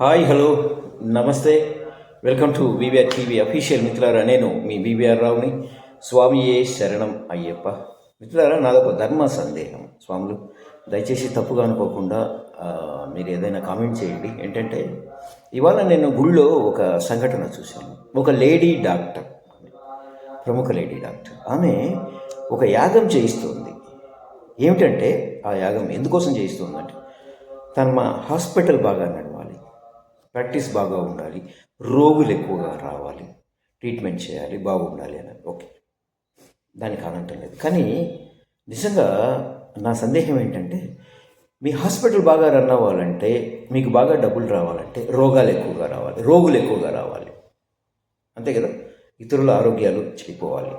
Hi hello నమస్తే. Welcome to VVR TV official మిత్రులారా నేను మీ వివిఆర్ రావుని. స్వామియే శరణం అయ్యప్ప. మిత్రులారా నాదొక ధర్మ సందేహం. స్వాములు దయచేసి తప్పుగా అనుకోకుండా మీరు ఏదైనా కామెంట్ చేయండి. ఏంటంటే ఇవాళ నేను గుళ్ళో ఒక సంఘటన చూశాను. ఒక లేడీ డాక్టర్. ప్రముఖ లేడీ డాక్టర్. ఆమె ఒక యాగం చేయిస్తుంది. ఏమిటంటే ఆ యాగం ఎందుకోసం చేయిస్తుందంటే తన మా హాస్పిటల్ బాగా నడవాలి ప్రాక్టీస్ బాగా ఉండాలి రోగులు ఎక్కువగా రావాలి ట్రీట్మెంట్ చేయాలి బాగుండాలి అని ఓకే. దానికి అనంటం లేదు. కానీ నిజంగా నా సందేహం ఏంటంటే మీ హాస్పిటల్ బాగా రన్ అవ్వాలంటే మీకు బాగా డబ్బులు రావాలంటే రోగాలు ఎక్కువగా రావాలి రోగులు ఎక్కువగా రావాలి. అంతే కదా? ఇతరుల ఆరోగ్యాలు చెడిపోవాలి.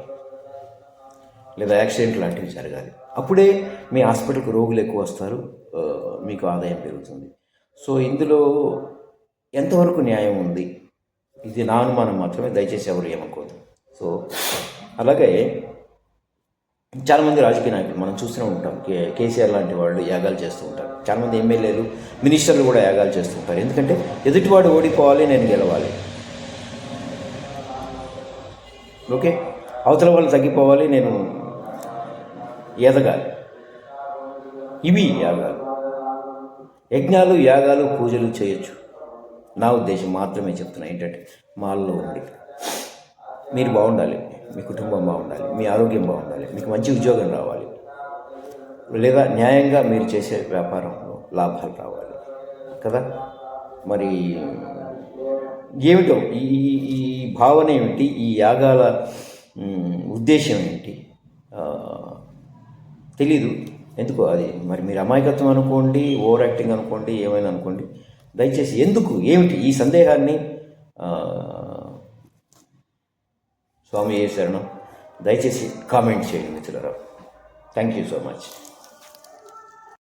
లేదా యాక్సిడెంట్ లాంటివి జరగాలి. అప్పుడే మీ హాస్పిటల్కి రోగులు ఎక్కువ వస్తారు మీకు ఆదాయం పెరుగుతుంది. సో ఇందులో ఎంతవరకు న్యాయం ఉంది? ఇది నా అనుమానం మాత్రమే దయచేసి ఎవరు ఏమనుకోదు సో అలాగే చాలామంది రాజకీయ నాయకులు మనం చూస్తూనే ఉంటాం. కే కేసీఆర్ లాంటి వాళ్ళు యాగాలు చేస్తూ ఉంటారు. చాలామంది ఎమ్మెల్యేలు మినిస్టర్లు కూడా యాగాలు చేస్తూ ఉంటారు. ఎందుకంటే ఎదుటివాడు ఓడిపోవాలి నేను గెలవాలి. ఓకే? అవతల వాళ్ళు తగ్గిపోవాలి నేను ఎదగాలి. ఇవి యాగాలు. యజ్ఞాలు యాగాలు పూజలు చేయొచ్చు. నా ఉద్దేశం మాత్రమే చెప్తున్నా ఏంటంటే మాల్లో ఉండి మీరు బాగుండాలి మీ కుటుంబం బాగుండాలి మీ ఆరోగ్యం బాగుండాలి మీకు మంచి ఉద్యోగం రావాలి లేదా న్యాయంగా మీరు చేసే వ్యాపారంలో లాభాలు రావాలి కదా? మరి ఏమిటో ఈ ఈ- భావన ఏమిటి ఈ యాగాల ఉద్దేశం ఏంటి తెలీదు. ఎందుకో? అది మరి మీరు అమాయకత్వం అనుకోండి ఓవర్ యాక్టింగ్ అనుకోండి ఏమైనా అనుకోండి దయచేసి ఎందుకు ఏమిటి ఈ సందేహాన్ని? స్వామి ఏ శరణం? దయచేసి కామెంట్ చేయండి మిత్రులరావు థ్యాంక్ యూ సో మచ్